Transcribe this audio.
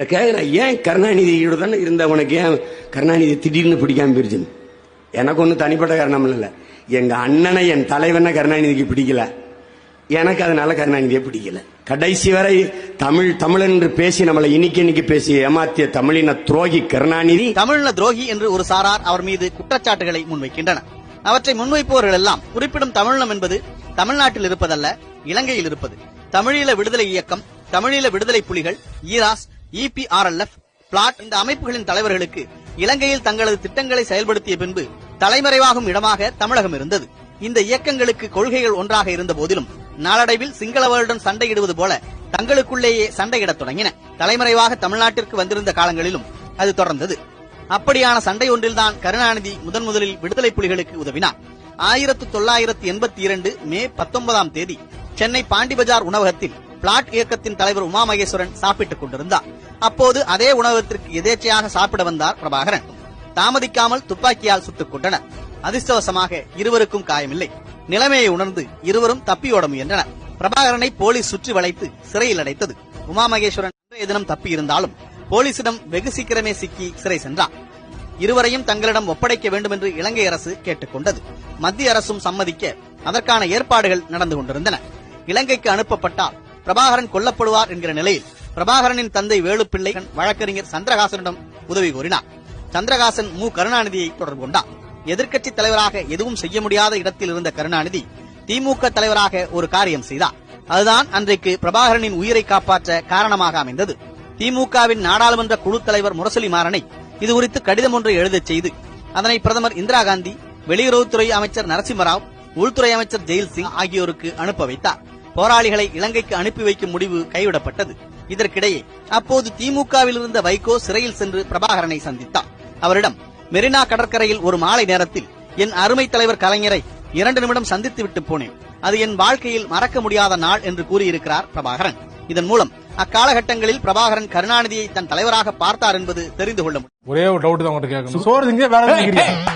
இல்ல கேட்குறேன் ஏன் கருணாநிதியோட தானே இருந்த உனக்கு? ஏன் கருணாநிதி திடீர்னு பிடிக்காம போயிருச்சுன்னு? எனக்கு ஒன்றும் தனிப்பட்ட காரணம் இல்லை. எங்க அண்ணனை என் தலைவனை கருணாநிதிக்கு பிடிக்கல. எனக்கு அதனால கருணாநிதியை பிடிக்கல. கடைசி வரை தமிழ் தமிழ் என்று பேசி நம்மளை இன்னைக்கு இன்னைக்கு பேசி ஏமாத்திய தமிழின துரோகி கருணாநிதி. தமிழின துரோகி என்று ஒரு சாரார் அவர் மீது குற்றச்சாட்டுகளை முன்வைக்கின்றனர். அவற்றை முன்வைப்பவர்கள் எல்லாம் குறிப்பிடும் தமிழினம் என்பது தமிழ்நாட்டில் இருப்பதல்ல இலங்கையில் இருப்பது. தமிழீழ விடுதலை இயக்கம் தமிழீழ விடுதலை புலிகள் ஈராஸ் இபிஆர்எல்எஃப் பிளாட் இந்த அமைப்புகளின் தலைவர்களுக்கு இலங்கையில் தங்களது திட்டங்களை செயல்படுத்திய பின்பு தலைமறைவாகும் இடமாக தமிழகம் இருந்தது. இந்த இயக்கங்களுக்கு கொள்கைகள் ஒன்றாக இருந்த போதிலும் நாளடைவில் சிங்களவர்களுடன் சண்டையிடுவது போல தங்களுக்குள்ளேயே சண்டையிடத் தொடங்கின. தலைமறைவாக தமிழ்நாட்டிற்கு வந்திருந்த காலங்களிலும் அது தொடர்ந்தது. அப்படியான சண்டை ஒன்றில்தான் கருணாநிதி முதன் முதலில் விடுதலை புலிகளுக்கு உதவினார். ஆயிரத்து தொள்ளாயிரத்து எண்பத்தி இரண்டு மே பத்தொன்பதாம் தேதி சென்னை பாண்டி பஜார் உணவகத்தில் பிளாட் இயக்கத்தின் தலைவர் உமா மகேஸ்வரன் சாப்பிட்டுக் கொண்டிருந்தார். அப்போது அதே உணவகத்திற்கு எதேச்சையாக சாப்பிட வந்தார் பிரபாகரன். தாமதிக்காமல் துப்பாக்கியால் சுட்டுக் கொண்டனர் அதிர்ஷ்டவசமாக இருவருக்கும் காயமில்லை. நிலைமையை உணர்ந்து இருவரும் தப்பியோட முயன்றனர். பிரபாகரனை போலீஸ் சுற்றி வளைத்து சிறையில் அடைத்தது. உமா மகேஸ்வரன் அன்றைய தினம் தப்பியிருந்தாலும் போலீசிடம் வெகு சீக்கிரமே சிக்கி சிறை சென்றார் இருவரையும் தங்களிடம் ஒப்படைக்க வேண்டும் என்று இலங்கை அரசு கேட்டுக்கொண்டது மத்திய அரசும் சம்மதிக்க அதற்கான ஏற்பாடுகள் நடந்து கொண்டிருந்தன. இலங்கைக்கு அனுப்பப்பட்டால் பிரபாகரன் கொல்லப்படுவார் என்கிற நிலையில் பிரபாகரனின் தந்தை வேலுப்பிள்ளை வழக்கறிஞர் சந்திரகாசனிடம் உதவி கோரினார். சந்திரகாசன் மு. கருணாநிதியை தொடர்பு கொண்டார். எதிர்க்கட்சி தலைவராக எதுவும் செய்ய முடியாத இடத்தில் இருந்த கருணாநிதி திமுக தலைவராக ஒரு காரியம் செய்தார். அதுதான் அன்றைக்கு பிரபாகரனின் உயிரை காப்பாற்ற காரணமாக அமைந்தது. திமுகவின் நாடாளுமன்ற குழு தலைவர் முரசொலி மாறனை இது குறித்து கடிதம் ஒன்றை எழுதச் செய்து அதனை பிரதமர் இந்திரா காந்தி வெளியுறவுத்துறை அமைச்சர் நரசிம்மராவ் உள்துறை அமைச்சர் ஜெயில் சிங் ஆகியோருக்கு அனுப்ப வைத்தார். போராளிகளை இலங்கைக்கு அனுப்பி வைக்கும் முடிவு கைவிடப்பட்டது. இதற்கிடையே அப்போது திமுகவில் இருந்த வைகோ சிறையில் சென்று பிரபாகரனை சந்தித்தார். அவரிடம் மெரினா கடற்கரையில் ஒரு மாலை நேரத்தில் என் அருமை தலைவர் கலைஞரை இரண்டு நிமிடம் சந்தித்து விட்டு போனேன். அது என் வாழ்க்கையில் மறக்க முடியாத நாள் என்று கூறியிருக்கிறார் பிரபாகரன். இதன் மூலம் அக்காலகட்டங்களில் பிரபாகரன் கருணாநிதியை தன் தலைவராக பார்த்தார் என்பது தெரிந்து கொள்ள முடியும். ஒரே ஒரு டவுட் தான் கேட்கணும். சோறு வேற?